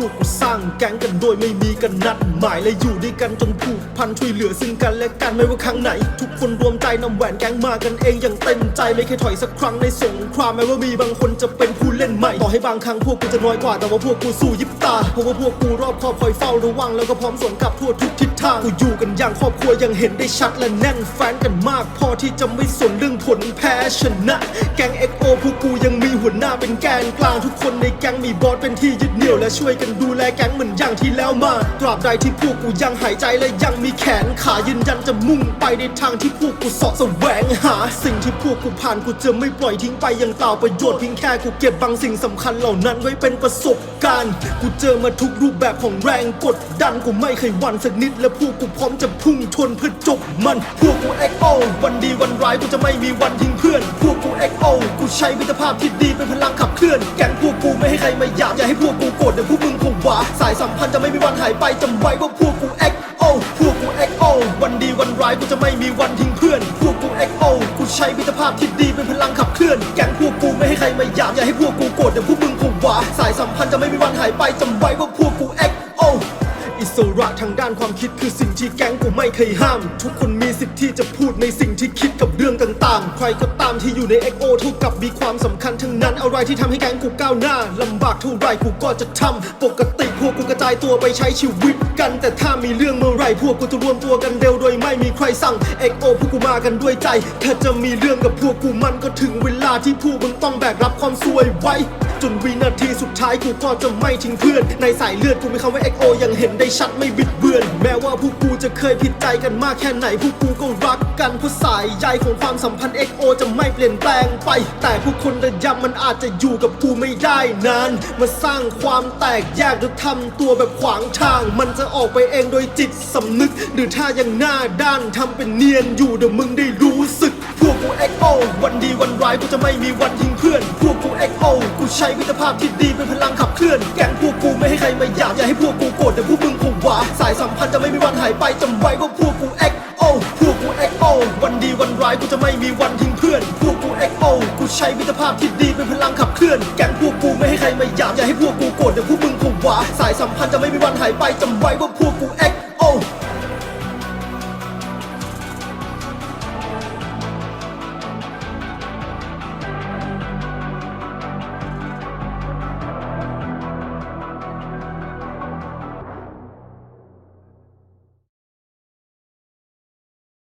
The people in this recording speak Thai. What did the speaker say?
พวกกูสร้างแก๊งกันโดยไม่มีกันนัดหมายและอยู่ด้วยกันจนผูกพันช่วยเหลือซึ่งกันและกันไม่ว่าครั้งไหน ทุกคนรวมใจนำแหวนแก๊งมากันเองอย่างเต็มใจไม่เคยถอยสักครั้งในสงครามแม้ว่ามีบางคนจะเป็นผู้เล่นใหม่ต่อให้บางครั้งพวกกูจะน้อยกว่าแต่ว่าพวกกูสู้ยิบตาเพราะว่าพวกกูรอบคอบคอยเฝ้าระวังแล้วก็พร้อมสวนกลับทั่วทุกทิศทางกูอยู่กันอย่างครอบครัวยังเห็นได้ชัดและแน่นแฟนกันมาก พอที่จะไม่สนเรื่องผลแพ้ชนะ แก๊ง XO พวกกูยังมีหัวหน้าเป็นแกนกลางทุกคนในแก๊งมีบอสเป็นที่ยึดเหนี่ยวและช่วยกันดูแลแก๊งเหมือนอย่างที่แล้วมา ตราบใดที่พวกกูยังหายใจและยังมีแขนขายืนยันจะมุ่งไปในทางที่พวกกูเสาะแสวงหา สิ่งที่พวกกูผ่านกูจะไม่ปล่อยทิ้งไปอย่างเปล่าประโยชน์เพียงแค่กูเก็บบางสิ่งสำคัญเหล่านั้นไว้เป็นประสบการกูเจอมาทุกรูปแบบของแรงกดดันกูไม่เคยหวั่นสักนิด และพวกกูพร้อมจะพุ่งชนเพื่อจบมัน พวกกู XO วันดีวันร้ายกูจะไม่มีวันทิ้งเพื่อน พวกกู XO กูใช้มิตรภาพที่ดีเป็นพลังขับเคลื่อน แก๊งพวกกูไม่ให้ใครมาหยาบอย่าให้พวกกูโกรธเดี๋ยวพวกมึงคงหวาสายสัมพันธ์จะไม่มีวันหายไปจำไว้ว่าพวกกู XO พวกกู XO วันดีวันร้ายกูจะไม่มีวันทิ้งเพื่อน พวกกู XO กูใช้มิตรภาพที่ดีเป็นพลังขับเคลื่อน แก๊งพวก ไม่ให้ใครมาหยามอย่าให้พวกกูโกรธเดี๋ยวพวกมึงคงหวาสายสัมพันธ์จะไม่มีวันหายไปจำไว้ว่าพวกกูแอค อิสระทางด้านความคิดคือสิ่งที่แก๊งกูไม่เคยห้าม ทุกคนมีสิทธิ์ที่จะพูดในสิ่งที่คิดกับเรื่องต่างๆ ใครก็ตามที่อยู่ใน XO เท่ากับมีความสำคัญทั้งนั้นอะไรที่ทำให้แก๊งกูก้าวหน้าลำบากเท่าไรกูก็จะทำปกติพวกกูกระจายตัวไปใช้ชีวิตกัน แต่ถ้ามีเรื่องเมื่อไรพวกกูจะรวมตัวกันเร็วโดยไม่มีใครสั่ง XO พวกกูมากันด้วยใจ ถ้าจะมีเรื่องกับพวกกูมันก็ถึงเวลาที่พวกมึงต้องแบกรับความซวยไว้ จนวินาทีสุดท้ายกูก็จะไม่ทิ้งเพื่อน ในสายเลือดกูมีคำว่า XO ยังเห็นได้ชัดไม่บิดเบือน แม้ว่าพวกกูจะเคยผิดใจกันมากแค่ไหนพวกกูก็รักกันเพราะสายใยของความสัมพันธ์ XO จะไม่เปลี่ยนแปลงไป แต่ผู้คนระยำมันอาจจะอยู่กับกูไม่ได้นานมาสร้างความแตกแยกหรือทำตัวแบบขวางทาง มันจะออกไปเองโดยจิตสำนึก หรือถ้ายังหน้าด้านทำเป็นเนียนอยู่เดี๋ยวมึงได้รู้สึก พวกกู XO วันดีวันร้ายกูจะไม่มีวันทิ้งเพื่อน มิตรภาพที่ดีเป็นพลังขับเคลื่อน แก๊งพวกกูไม่ให้ใครมาหยาบอย่าให้พวกกูโกรธแต่พวกมึงคงหวาสายสัมพันธ์จะไม่มีวันหายไปจำไว้ว่าพวกกู XO พวกกู XO วันดีวันร้ายกูจะไม่มีวันทิ้งเพื่อนพวกกู XO กูใช้มิตรภาพที่ดีเป็นพลังขับเคลื่อน แก๊งพวกกูไม่ให้ใครมาหยาบอย่าให้พวกกูโกรธแต่พวกมึงคงหวาสายสัมพันธ์จะไม่มีวันหายไปจำไว้ว่าพวกกู XO